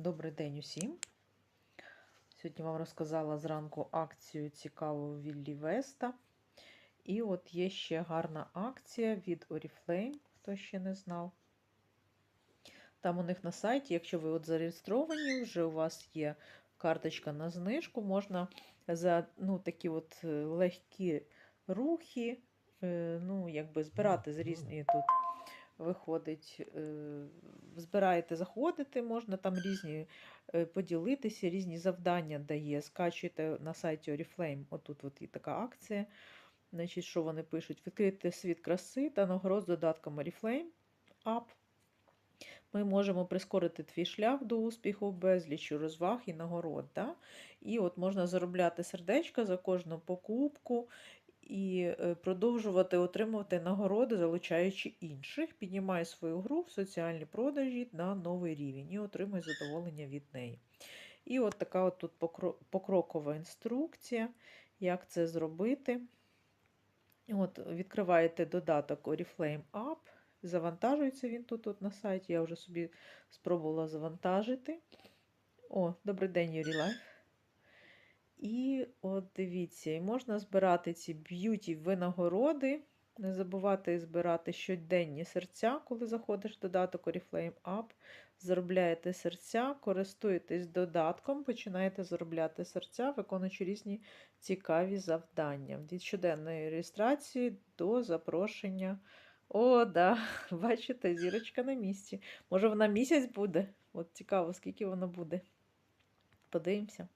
Добрий день усім. Сьогодні вам розказала зранку акцію цікаву Віллі Веста. І от є ще гарна акція від Oriflame, хто ще не знав. Там у них на сайті, якщо ви от зареєстровані, вже у вас є карточка на знижку, можна за ну, такі от е, легкі рухи, е, ну, якби збирати з різні тут виходить, е, збираєте, заходите, можна там різні е, поділитися, різні завдання дає. Скачуєте на сайті Oriflame, отут от є така акція. Значить, що вони пишуть? Відкрити світ краси та нагород з додатком Oriflame App. Ми можемо прискорити твій шлях до успіху, безліч розваг і нагород. Да? І от можна заробляти сердечка за кожну покупку і е, продовжувати отримувати нагороди, залучаючи інших, піднімай свою гру в соціальні продажі на новий рівень і отримуй задоволення від неї. І от така от тут покрокова інструкція, як це зробити. От Відкриваєте додаток Oriflame App, завантажується він тут от на сайті. Я вже собі спробувала завантажити. О, добрий день, Юрій Лайф. І от дивіться, можна збирати ці б'юті винагороди. Не забувати збирати щоденні серця, коли заходиш в додаток Oriflame App, заробляєте серця, користуєтесь додатком, починаєте заробляти серця, виконуючи різні цікаві завдання. Від щоденної реєстрації до запрошення. О, да, бачите, зірочка на місці. Може, вона місяць буде? От цікаво, скільки вона буде. Подивимося.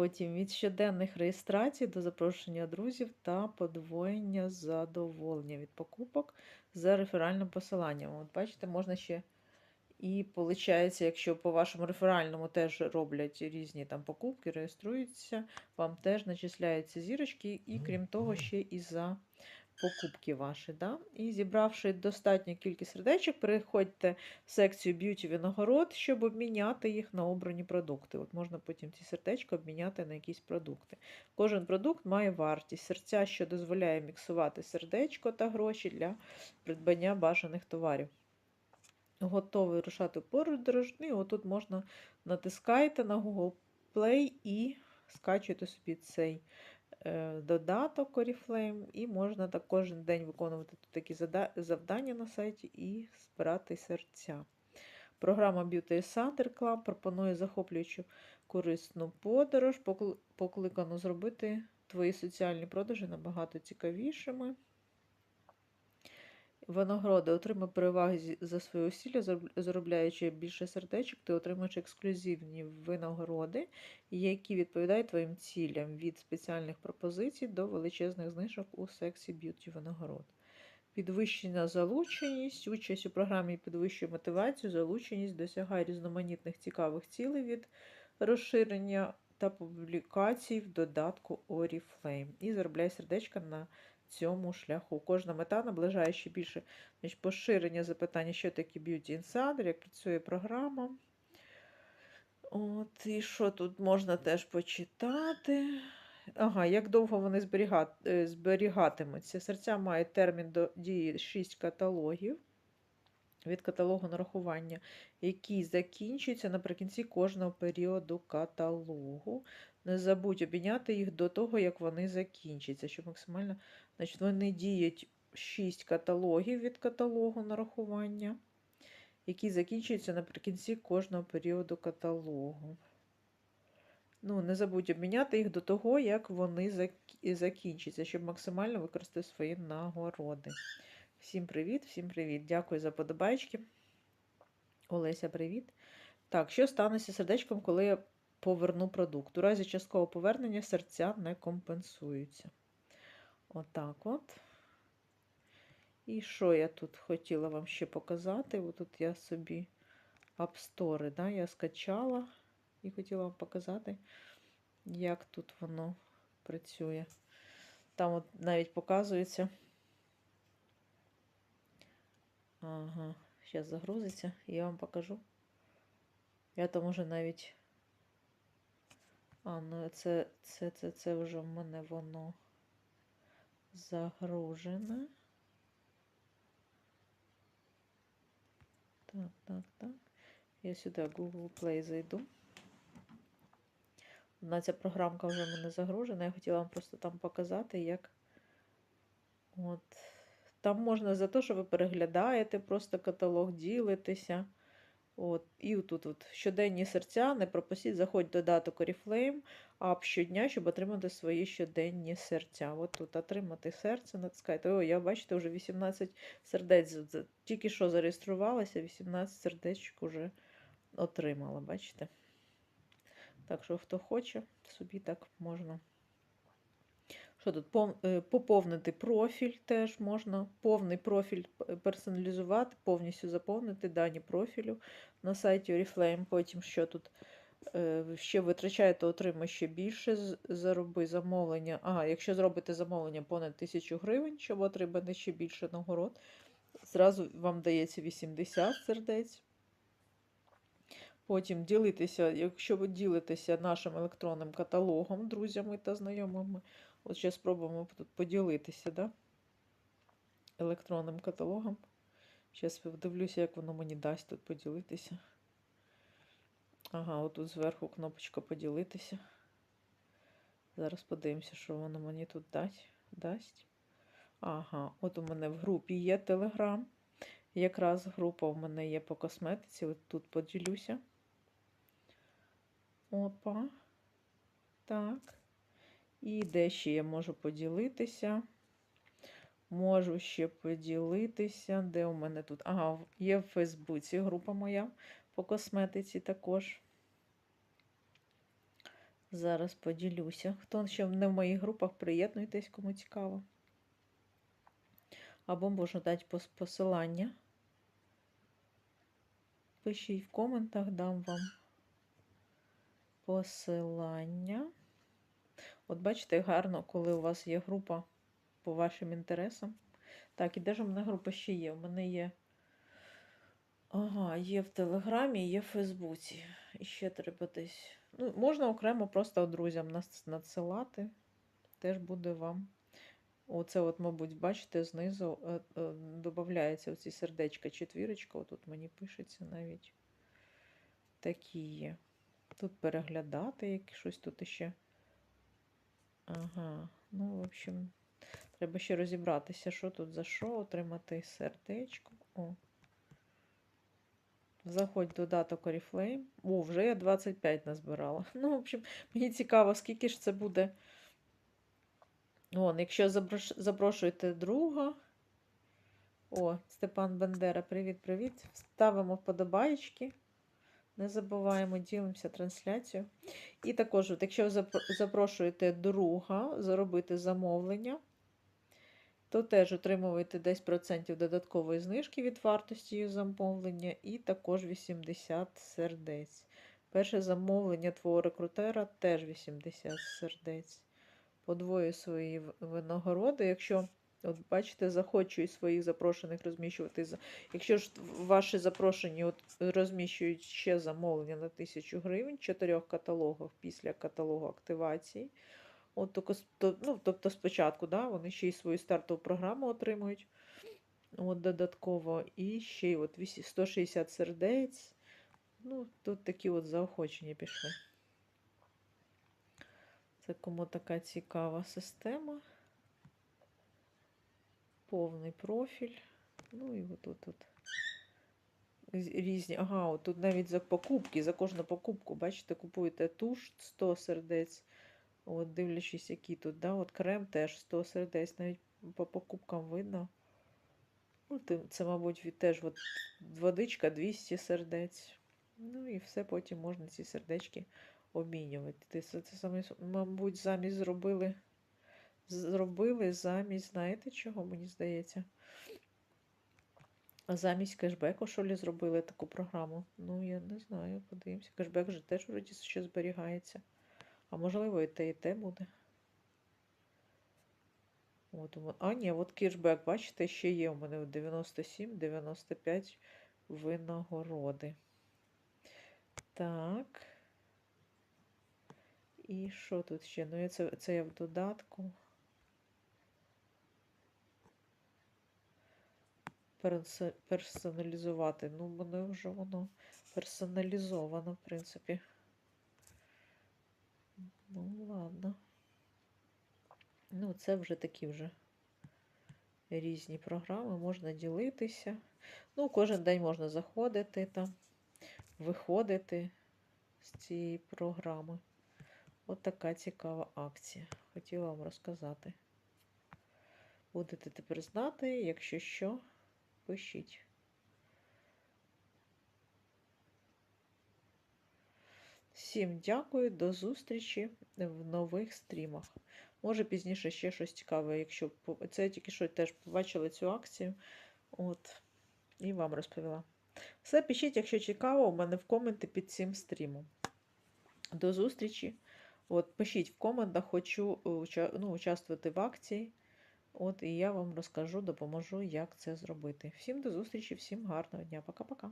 Потім від щоденних реєстрацій до запрошення друзів та подвоєння задоволення від покупок за реферальним посиланням. От бачите, можна ще. І виходить, якщо по вашому реферальному теж роблять різні там покупки, реєструються, вам теж начисляються зірочки, і крім того, ще і за покупки ваші. Да? І зібравши достатню кількість сердечок, переходьте в секцію б'юті винагород, щоб обміняти їх на обрані продукти. От Можна потім ці сердечка обміняти на якісь продукти. Кожен продукт має вартість серця, що дозволяє міксувати сердечко та гроші для придбання бажаних товарів. Готовий рушати подорож. І отут можна натискаєте на Google Play і скачуєте собі цей додаток Oriflame, і можна так кожен день виконувати такі завдання на сайті і збирати серця. Програма Beauty Center Club пропонує захоплюючу корисну подорож, покликану зробити твої соціальні продажі набагато цікавішими. Винагороди отримай переваги за свої усілля, заробляючи більше сердечок, ти отримаєш ексклюзивні винагороди, які відповідають твоїм цілям від спеціальних пропозицій до величезних знижок у сексі б'юті винагород. Підвищена залученість, участь у програмі підвищує мотивацію, залученість досягає різноманітних цікавих цілей від розширення та публікацій в додатку Oriflame. І заробляє сердечка на цьому шляху. Кожна мета наближає ще більше значить, поширення запитання, що таке Beauty Insider, як працює програма. От, І що тут можна теж почитати? Ага, як довго вони е, зберігатимуться? Серця має термін до дії 6 каталогів від каталогу нарахування, який закінчується наприкінці кожного періоду каталогу. Не забудь обміняти їх до того, як вони закінчаться, щоб максимально Значить, вони діють 6 каталогів від каталогу нарахування, які закінчуються наприкінці кожного періоду каталогу. Ну, Не забудь обміняти їх до того, як вони закінчаться, щоб максимально використати свої нагороди. Всім привіт, всім привіт. Дякую за подобайки. Олеся, привіт. Так, що станеться сердечком, коли я поверну продукт? У разі часткового повернення серця не компенсуються. Отак от. І що я тут хотіла вам ще показати? Ось я собі Store, да, я скачала і хотіла вам показати, як тут воно працює. Там от навіть показується. Ага, зараз загрузиться, я вам покажу. Я там уже навіть. А, ну це, це, це, це вже в мене воно загружена. Так, так, так. Я сюди Google Play зайду. Одна ця програмка вже в мене загружена. Я хотіла вам просто там показати, як. От. Там можна за те, що ви переглядаєте, просто каталог ділитеся. От. І тут от, щоденні серця, не пропустіть, заходь додаток Oriflame, ап щодня, щоб отримати свої щоденні серця. От тут отримати серце, натискайте. О, я бачите, вже 18 сердець. Тільки що зареєструвалася, 18 сердечок вже отримала, бачите? Так що, хто хоче, собі так можна. Що тут? Е, Поповнити профіль теж можна. Повний профіль персоналізувати, повністю заповнити дані профілю на сайті Oriflame. Потім що тут е, ще витрачаєте, отримає ще більше. Зароби замовлення. Ага, якщо зробите замовлення понад 1000 гривень, щоб отримати ще більше нагород, зразу вам дається 80 сердець. Потім ділитися, якщо ви ділитеся нашим електронним каталогом, друзями та знайомими. От ще спробуємо тут поділитися, да? електронним каталогом. Зараз подивлюся, як воно мені дасть тут поділитися. Ага, отут зверху кнопочка поділитися. Зараз подивимося, що воно мені тут дасть. дасть. Ага, от у мене в групі є Telegram. Якраз група у мене є по косметиці. От тут поділюся. Опа. Так. І де ще я можу поділитися? Можу ще поділитися. Де у мене тут? Ага, є в Фейсбуці група моя по косметиці також. Зараз поділюся. Хто ще не в моїх групах, приєднуйтесь, кому цікаво. Або можу дати посилання. Пишіть в коментах, дам вам посилання. От бачите, гарно, коли у вас є група по вашим інтересам. Так, і де ж у мене група ще є? У мене є. Ага, є в Телеграмі, є в Фейсбуці. І ще треба десь. Ну, можна окремо просто друзям надсилати. Теж буде вам. Оце, от, мабуть, бачите, знизу е, е, додається оці сердечка, четвірочка. Отут мені пишеться навіть такі є. Тут переглядати, як щось тут іще. Ага, ну, в общем, треба ще розібратися, що тут за що, отримати сердечко. О. Заходь додаток Oriflame. О, вже я 25 назбирала. Ну, в общем, мені цікаво, скільки ж це буде. Вон, якщо запрошуєте друга. О, Степан Бендера, привіт-привіт. Ставимо вподобаєчки. Не забуваємо, ділимося трансляцією. І також, от, якщо ви запрошуєте друга заробити замовлення, то теж отримуєте 10% додаткової знижки від вартості її замовлення, і також 80 сердець. Перше замовлення твого рекрутера теж 80 сердець. Подвоює свої винагороди. Якщо, от бачите, захочуть своїх запрошених розміщувати. Якщо ж ваші запрошені от розміщують ще замовлення на 1000 гривень, чотирьох каталогах після каталогу активації. От, ну, тобто спочатку да, вони ще й свою стартову програму отримують от, додатково. І ще й от 160 сердець. Ну, тут такі от заохочення пішли. Це кому така цікава система. Повний профіль. Ну і отут от. Різні. Ага, от тут навіть за покупки, за кожну покупку, бачите, купуєте туш 100 сердець. От дивлячись, які тут, да, от крем теж 100 сердець, навіть по покупкам видно. Ну, це, мабуть, теж от водичка 200 сердець. Ну і все потім можна ці сердечки обмінювати. Ти Це, це мабуть, замість зробили. Зробили замість, знаєте чого, мені здається? Замість кешбеку, що ли, зробили таку програму? Ну, я не знаю, подивимося. Кешбек вже теж вроді ще зберігається. А можливо, і те, і те буде. От, а, ні, от кешбек, бачите, ще є у мене 97-95 винагороди. Так. І що тут ще? Ну, це, це я в додатку. Персоналізувати. Ну, мене вже воно персоналізовано, в принципі. Ну, ладно. Ну, це вже такі вже різні програми, можна ділитися. Ну, кожен день можна заходити там, виходити з цієї програми. От така цікава акція. Хотіла вам розказати. Будете тепер знати, якщо що, пишіть. Всім дякую, до зустрічі в нових стрімах. Може пізніше ще щось цікаве, якщо це тільки що теж побачила цю акцію. От, і вам розповіла. Все, пишіть, якщо цікаво, у мене в коменти під цим стрімом. До зустрічі. От, пишіть в коментах, хочу е, ну, участвувати в акції. От, і я вам розкажу, допоможу, як це зробити. Всім до зустрічі, всім гарного дня. Пока-пока.